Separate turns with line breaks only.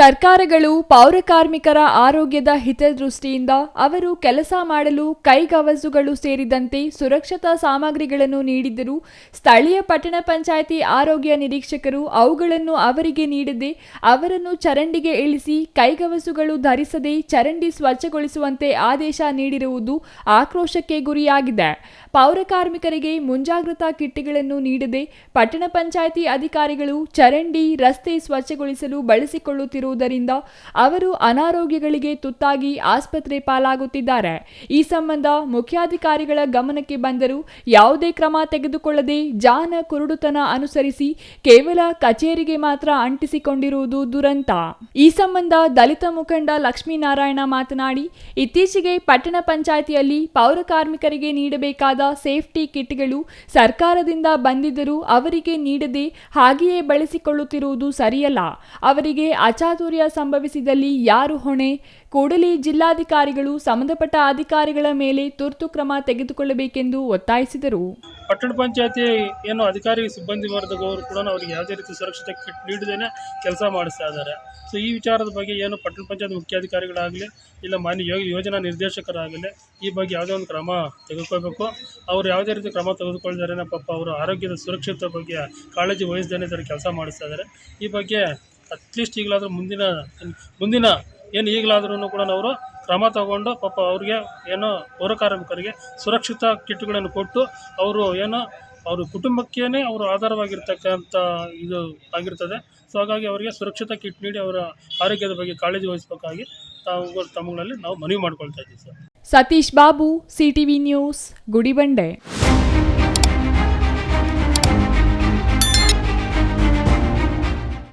ಸರ್ಕಾರಗಳು ಪೌರಕಾರ್ಮಿಕರ ಆರೋಗ್ಯದ ಹಿತದೃಷ್ಟಿಯಿಂದ ಅವರು ಕೆಲಸ ಮಾಡಲು ಕೈಗವಸುಗಳು ಸೇರಿದಂತೆ ಸುರಕ್ಷತಾ ಸಾಮಗ್ರಿಗಳನ್ನು ನೀಡಿದ್ದರೂ ಸ್ಥಳೀಯ ಪಟ್ಟಣ ಪಂಚಾಯಿತಿ ಆರೋಗ್ಯ ನಿರೀಕ್ಷಕರು ಅವುಗಳನ್ನು ಅವರಿಗೆ ನೀಡದೆ ಅವರನ್ನು ಚರಂಡಿಗೆ ಇಳಿಸಿ ಕೈಗವಸುಗಳು ಧರಿಸದೆ ಚರಂಡಿ ಸ್ವಚ್ಛಗೊಳಿಸುವಂತೆ ಆದೇಶ ನೀಡಿರುವುದು ಆಕ್ರೋಶಕ್ಕೆ ಗುರಿಯಾಗಿದೆ. ಪೌರ ಕಾರ್ಮಿಕರಿಗೆ ಮುಂಜಾಗ್ರತಾ ಕಿಟ್ಗಳನ್ನು ನೀಡದೆ ಪಟ್ಟಣ ಪಂಚಾಯಿತಿ ಅಧಿಕಾರಿಗಳು ಚರಂಡಿ ರಸ್ತೆ ಸ್ವಚ್ಛಗೊಳಿಸಲು ಬಳಸಿಕೊಳ್ಳುತ್ತಿರುವುದರಿಂದ ಅವರು ಅನಾರೋಗ್ಯಗಳಿಗೆ ತುತ್ತಾಗಿ ಆಸ್ಪತ್ರೆ ಪಾಲಾಗುತ್ತಿದ್ದಾರೆ. ಈ ಸಂಬಂಧ ಮುಖ್ಯಾಧಿಕಾರಿಗಳ ಗಮನಕ್ಕೆ ಬಂದರೂ ಯಾವುದೇ ಕ್ರಮ ತೆಗೆದುಕೊಳ್ಳದೆ ಜಾನ ಕುರುಡುತನ ಅನುಸರಿಸಿ ಕೇವಲ ಕಚೇರಿಗೆ ಮಾತ್ರ ಅಂಟಿಸಿಕೊಂಡಿರುವುದು ದುರಂತ. ಈ ಸಂಬಂಧ ದಲಿತ ಮುಖಂಡ ಲಕ್ಷ್ಮೀನಾರಾಯಣ ಮಾತನಾಡಿ, ಇತ್ತೀಚೆಗೆ ಪಟ್ಟಣ ಪಂಚಾಯಿತಿಯಲ್ಲಿ ಪೌರ ಕಾರ್ಮಿಕರಿಗೆ ನೀಡಬೇಕಾದ ಸೇಫ್ಟಿ ಕಿಟ್ಗಳು ಸರ್ಕಾರದಿಂದ ಬಂದಿದ್ದರೂ ಅವರಿಗೆ ನೀಡದೆ ಹಾಗೆಯೇ ಬಳಸಿಕೊಳ್ಳುತ್ತಿರುವುದು ಸರಿಯಲ್ಲ. ಅವರಿಗೆ ಅಚಾತುರ್ಯ ಸಂಭವಿಸಿದಲ್ಲಿ ಯಾರು ಹೊಣೆ? ಕೂಡಲೇ ಜಿಲ್ಲಾಧಿಕಾರಿಗಳು ಸಂಬಂಧಪಟ್ಟ ಅಧಿಕಾರಿಗಳ ಮೇಲೆ ತುರ್ತು ಕ್ರಮ ತೆಗೆದುಕೊಳ್ಳಬೇಕೆಂದು ಒತ್ತಾಯಿಸಿದರು.
ಪಟ್ಟಣ ಪಂಚಾಯತಿ ಏನು ಅಧಿಕಾರಿ, ಸಿಬ್ಬಂದಿ ವರ್ಗದವರು ಕೂಡ ಅವರಿಗೆ ಯಾವುದೇ ರೀತಿ ಸುರಕ್ಷತೆ ಕಿಟ್ ನೀಡದೇನೆ ಕೆಲಸ ಮಾಡಿಸ್ತಾ ಇದ್ದಾರೆ. ಸೊ ಈ ವಿಚಾರದ ಬಗ್ಗೆ ಏನು ಪಟ್ಟಣ ಪಂಚಾಯತ್ ಮುಖ್ಯಾಧಿಕಾರಿಗಳಾಗಲಿ, ಇಲ್ಲ ಮಾನ್ಯ ಯೋಜನಾ ನಿರ್ದೇಶಕರಾಗಲಿ, ಈ ಬಗ್ಗೆ ಯಾವುದೇ ಒಂದು ಕ್ರಮ ತೆಗೆದುಕೊಳ್ಬೇಕು. ಅವರು ಯಾವುದೇ ರೀತಿ ಕ್ರಮ ತೆಗೆದುಕೊಳ್ತಾರೆ ಪಾಪ ಅವರ ಆರೋಗ್ಯದ ಸುರಕ್ಷತೆ ಬಗ್ಗೆ ಕಾಳಜಿ ವಹಿಸ್ದೇನೆ ಕೆಲಸ ಮಾಡಿಸ್ತಾ ಇದ್ದಾರೆ. ಈ ಬಗ್ಗೆ ಅಟ್ಲೀಸ್ಟ್ ಈಗಲಾದರೂ ಮುಂದಿನ ಮುಂದಿನ ಏನು ಈಗಲಾದ್ರೂ ಕೂಡ ಅವರು ಕ್ರಮ ತಗೊಂಡು ಪಾಪ ಅವ್ರಿಗೆ ಏನೋ ಪೌರ ಕಾರ್ಮಿಕರಿಗೆ ಸುರಕ್ಷಿತ ಕಿಟ್ಗಳನ್ನು ಕೊಟ್ಟು ಅವರು ಏನೋ ಅವ್ರ ಕುಟುಂಬಕ್ಕೇ ಅವರು ಆಧಾರವಾಗಿರ್ತಕ್ಕಂಥ ಇದು ಆಗಿರ್ತದೆ. ಸೊ ಹಾಗಾಗಿ ಅವರಿಗೆ ಸುರಕ್ಷಿತ ಕಿಟ್ ನೀಡಿ ಅವರ ಆರೋಗ್ಯದ ಬಗ್ಗೆ ಕಾಳಜಿ ವಹಿಸಬೇಕಾಗಿ ತಾವು ತಮ್ಮಗಳಲ್ಲಿ ನಾವು ಮನವಿ ಮಾಡ್ಕೊಳ್ತಾ ಇದ್ದೀವಿ sir.
Satish Babu CTV news, Gudibande.